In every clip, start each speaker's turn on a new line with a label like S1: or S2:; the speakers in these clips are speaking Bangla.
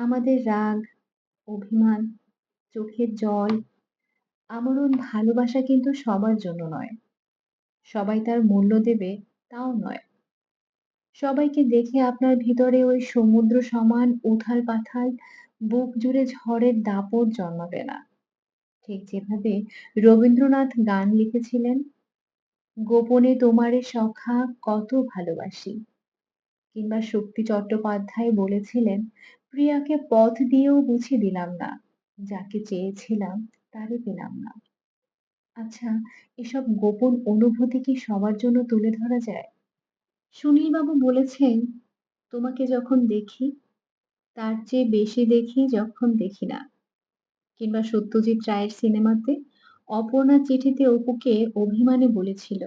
S1: আমাদের রাগ, অভিমান, চোখের জল, আমরণ ভালোবাসা কিন্তু সবার জন্য নয়। সবাই তার মূল্য দেবে তাও নয়। সবাইকে দেখে আপনার ভিতরে ওই সমুদ্র সমান উথাল-পাথাল বুক জুড়ে ঝড়ের দাপট জন্মাবে না। ঠিক যেভাবে রবীন্দ্রনাথ গান লিখেছিলেন, গোপনে তোমারে সখা কত ভালোবাসি। কিংবা শক্তি চট্টোপাধ্যায় বলেছিলেন, প্রিয়াকে পথ দিয়েও বুঝি দিলাম না, যাকে চেয়েছিলাম তারে পেলাম না। আচ্ছা, এসব গোপন অনুভূতি কি সবার জন্য তুলে ধরা যায়? সুনীলবাবু বলেছেন, তোমাকে যখন দেখি, তার চেয়ে বেশি দেখি যখন দেখি না। কিংবা সত্যজিৎ রায়ের সিনেমাতে অপর্ণা চিঠিতে অপুকে অভিমানে বলেছিল,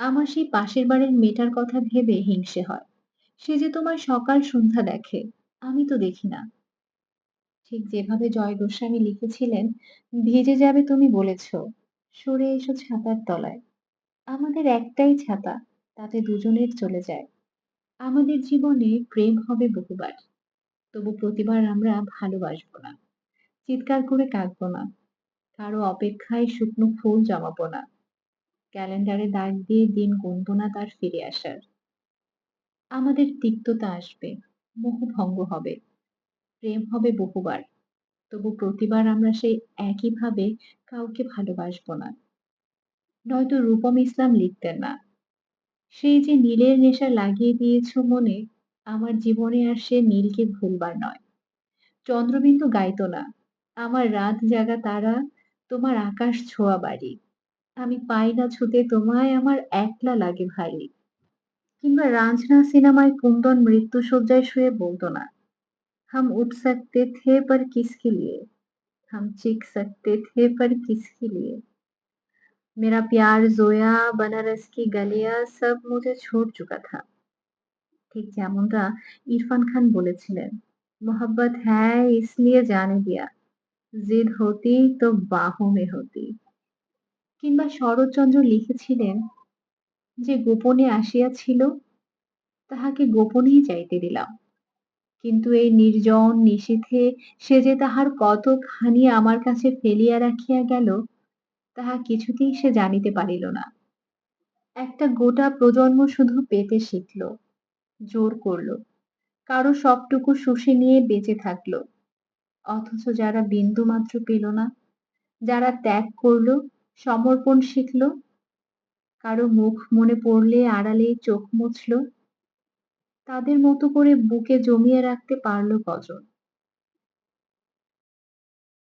S1: আমার সেই পাশের বাড়ির মেয়েটার কথা ভেবে হিংসে হয়। সে যে তোমায় সকাল সন্ধ্যা দেখে, আমি তো দেখি না। ঠিক যেভাবে জয় গোস্বামী লিখেছিলেন, ভিজে যাবে তুমি বলেছ, সরে এসো ছাতার তলায়। আমাদের একটাই ছাতা, তাতে দুজনের চলে যায়। আমাদের জীবনে প্রেম হবে বহুবার, তবু প্রতিবার আমরা ভালোবাসবো না। চিৎকার করে কাঁদবো না। কারও অপেক্ষায় শুকনো ফুল জমাবো না। ক্যালেন্ডারে দাগ দিয়ে দিন গুনবো না তার ফিরে আসার। আমাদের তিক্ততা আসবে, মোহভঙ্গ হবে, প্রেম হবে বহুবার। তবু প্রতিবার আমরা সেই একইভাবে কাউকে ভালোবাসবো না। নয়তো রূপম ইসলাম লিখতেন না, সেই যে নীলের নেশা লাগিয়ে দিয়েছ মনে, আমার জীবনে আর সে নীলকে ভুলবার নয়। চন্দ্রবিন্দু গাইতো না, আমার রাত জাগা তারা, তোমার আকাশ ছোঁয়া বাড়ি। আমি পাই না ছুতে তোমায় আমার একলা লাগে ভারী। কিংবা রাঞ্ঝনা সিনেমায় কুন্দন মৃত্যুশয্যায় শুয়ে বলতো না, हम उठ सकते थे पर किसके लिए हम चीख सकते थे पर किसके लिए मेरा प्यार जोया बनारस की गलियां सब मुझे छोड़ चुका था ঠিক যেমনটা ইরফান খান বলেছিলেন मोहब्बत है इसलिए जाने दिया জিদ হতি তো বাহু মে হতি কিংবা শরৎচন্দ্র লিখেছিলেন যে গোপনে আসিয়াছিল, তাহাকে গোপনেই যাইতে দিলাম। কিন্তু এই নির্জন নিশীথে সে যে তাহার কতখানি আমার কাছে ফেলিয়া রাখিয়া গেল, তাহা কিছুতেই সে জানিতে পারিল না। একটা গোটা প্রজন্ম শুধু পেতে শিখল, জোর করল, কারও সবটুকু শুষে নিয়ে বেঁচে থাকল। অথচ যারা বিন্দু মাত্র পেল না, যারা ত্যাগ করল, সমর্পণ শিখল কারও মুখ মনে পড়লে আড়ালে চোখ মুছল। তাদের মতো করে বুকে জমিয়ে রাখতে পারল কজন।